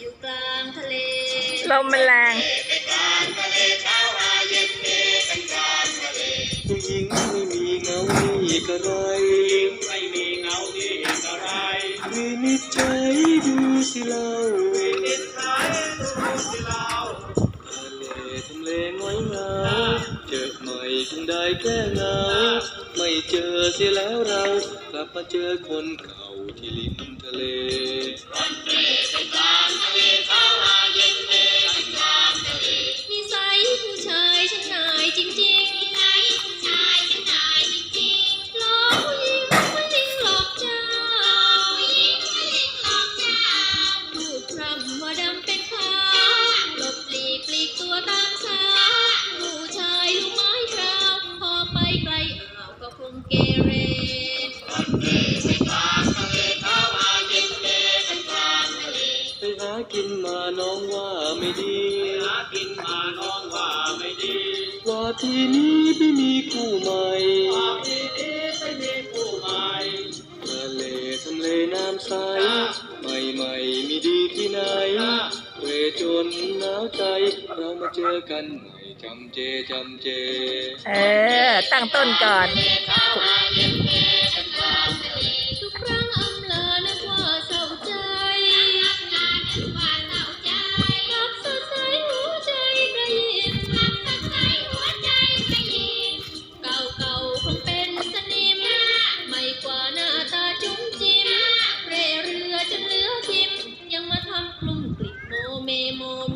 อยู่กลางทะเลลมมันแรงผู้หญิงไม่มีเงานี่กระไรไม่มีเงาที่อะไรวินิจฉัยดูสิเล่านิสัยดูสิเราทะเลทำเลง้อยเหงาเจอใหม่จึงได้แก้เหงาไม่เจอเสียแล้วเรากลับมาเจอคนเก่าที่ริมทะเล เกเรไปหากินมาน้องว่าไม่ดีหากินมาน้องว่าไม่ดีว่าที่นี้ไม่มีคู่ใหม่ความดีนี้ไม่มีผู้ใหม่ทะเลทำเลน้ำใส ใหม่ใหม่ๆมีดีที่ไหนเว จนหนาวใจ เรามาเจอกันใหม่จำเจจำเจ เออ ตั้งต้นก่อน Mom.